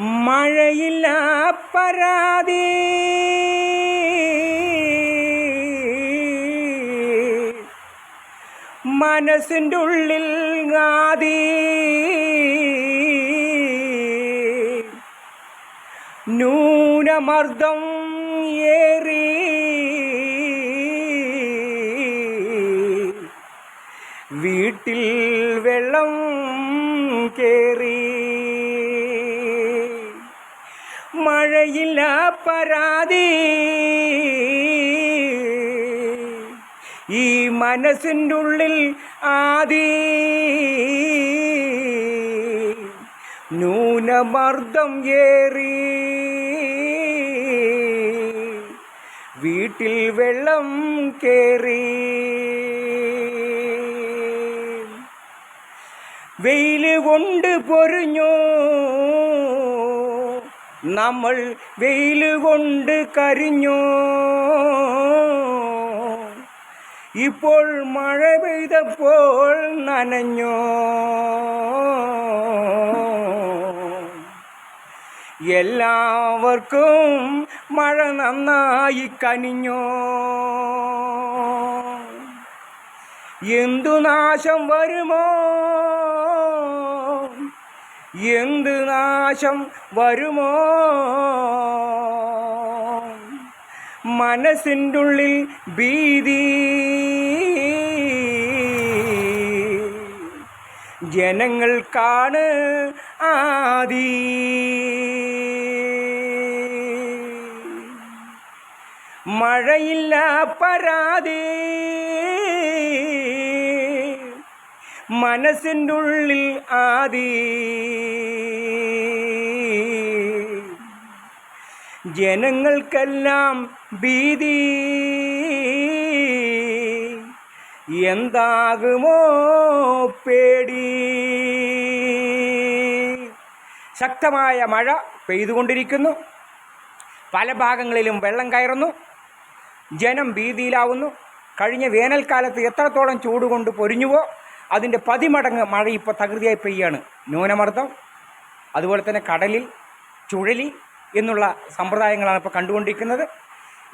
മഴയില്ല പരാതി. മനസ്സിന്റെ ഉള്ളിൽ ഗാതി ന്യൂനമർദ്ദം ഏറി. വീട്ടിൽ വെള്ളം കേറി. മഴയില്ല പരാതി. ഈ മനസ്സിന്റെ ഉള്ളിൽ ആദി. ന്യൂനമർദ്ദം ഏറി. വീട്ടിൽ വെള്ളം കേറി. വെയിൽ കൊണ്ട് പൊരിഞ്ഞോ. നമ്മൾ വെയിൽ കൊണ്ട് കരിഞ്ഞോ. ഇപ്പോൾ മഴ പെയ്തപ്പോൾ നനഞ്ഞോ. എല്ലാവർക്കും മഴ നന്നായി കനിഞ്ഞോ. എന്തു നാശം വരുമോ? എന്ത് നാശം വരുമോ? മനസ്സിന്റെ ഉള്ളിൽ ഭീതി. ജനങ്ങൾക്കാണ് ആദി. മഴയില്ല പരാതി. മനസ്സിന്റെ ഉള്ളിൽ ആദി. ജനങ്ങൾക്കെല്ലാം ഭീതി. എന്താകുമോ പേടി. ശക്തമായ മഴ പെയ്തുകൊണ്ടിരിക്കുന്നു. പല ഭാഗങ്ങളിലും വെള്ളം കയറുന്നു. ജനം ഭീതിയിലാവുന്നു. കഴിഞ്ഞ വേനൽക്കാലത്ത് എത്രത്തോളം ചൂടുകൊണ്ട് പൊരിഞ്ഞുവോ? അതിന്റെ പതിമടങ്ങ് മഴ ഇപ്പോൾ തകൃതിയായി പെയ്യാണ്. ന്യൂനമർദ്ദം അതുപോലെ തന്നെ കടലിൽ ചുഴലി എന്നുള്ള സമ്പ്രദായങ്ങളാണ് ഇപ്പോൾ കണ്ടുകൊണ്ടിരിക്കുന്നത്.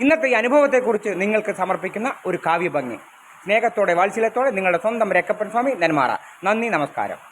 ഇന്നത്തെ ഈ അനുഭവത്തെക്കുറിച്ച് നിങ്ങൾക്ക് സമർപ്പിക്കുന്ന ഒരു കാവ്യഭംഗി. സ്നേഹത്തോടെ വാത്സല്യത്തോടെ നിങ്ങളുടെ സ്വന്തം രക്കപ്പൻ സ്വാമി നെന്മാറ. നന്ദി നമസ്കാരം.